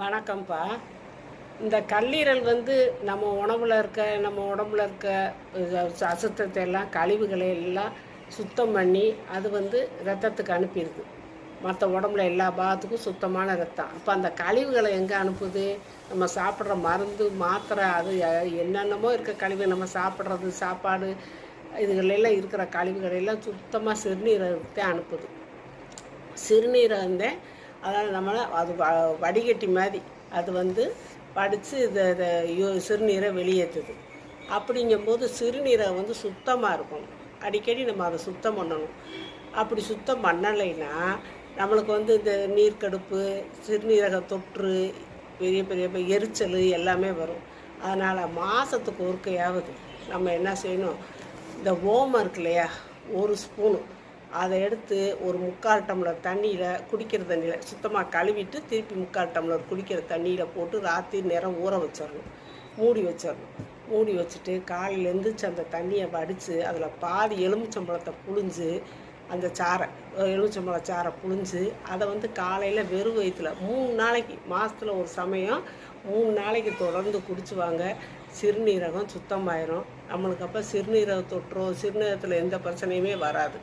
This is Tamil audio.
வணக்கம்ப்பா. இந்த கல்லீரல் வந்து நம்ம உணவில் இருக்க நம்ம உடம்புல இருக்க அசுத்தத்தை எல்லாம் கழிவுகளை எல்லாம் சுத்தம் பண்ணி அது வந்து ரத்தத்துக்கு அனுப்பிடுது. மற்ற உடம்புல எல்லா பாகத்துக்கும் சுத்தமான ரத்தம். அப்போ அந்த கழிவுகளை எங்கே அனுப்புது? நம்ம சாப்பிட்ற மருந்து மாத்திரை அது என்னென்னமோ இருக்க கழிவு நம்ம சாப்பிட்றது சாப்பாடு இதுகளெல்லாம் இருக்கிற கழிவுகளெல்லாம் சுத்தமாக சிறுநீரகத்தை அனுப்புது. சிறுநீரகம் தான் அதனால் நம்மளை அது வ- வடிகட்டி மாதிரி. அது வந்து படித்து இதை இதை சிறுநீரை வெளியேற்றுது அப்படிங்கும்போது சிறுநீரகம் வந்து சுத்தமாக இருக்கணும். அடிக்கடி நம்ம அதை சுத்தம் பண்ணணும். அப்படி சுத்தம் பண்ணலைன்னா நம்மளுக்கு வந்து இந்த நீர்க்கடுப்பு சிறுநீரக தொற்று பெரிய பெரிய பெரிய எரிச்சல் எல்லாமே வரும். அதனால் மாதத்துக்கு ஒருக்கையாவது நம்ம என்ன செய்யணும்? இந்த ஓமம் இருக்கு இல்லையா? ஒரு ஸ்பூனு. அதை எடுத்து ஒரு முக்கால் டம்ளர் தண்ணியில் குடிக்கிற தண்ணியில் சுத்தமாக கழுவிட்டு திருப்பி முக்கால் டம்ளர் குடிக்கிற தண்ணியில் போட்டு ராத்திரி நேரம் ஊற வச்சிடணும். மூடி வச்சிடணும். மூடி வச்சுட்டு காலையில் எழுந்திரிச்சு அந்த தண்ணியை வடித்து அதில் பாதி எலுமிச்சம்பழத்தை புழிஞ்சு அந்த சாறை எலுமிச்சம்பழ சாறை புழிஞ்சு அதை வந்து காலையில் வெறும் வயிற்றில் மூணு நாளைக்கு மாதத்தில் ஒரு சமயம் மூணு நாளைக்கு தொடர்ந்து குடிச்சுவாங்க சிறுநீரகம் சுத்தமாயிரும். நம்மளுக்கு அப்போ சிறுநீரக தொற்றோ சிறுநீரகத்தில் எந்த பிரச்சனையுமே வராது.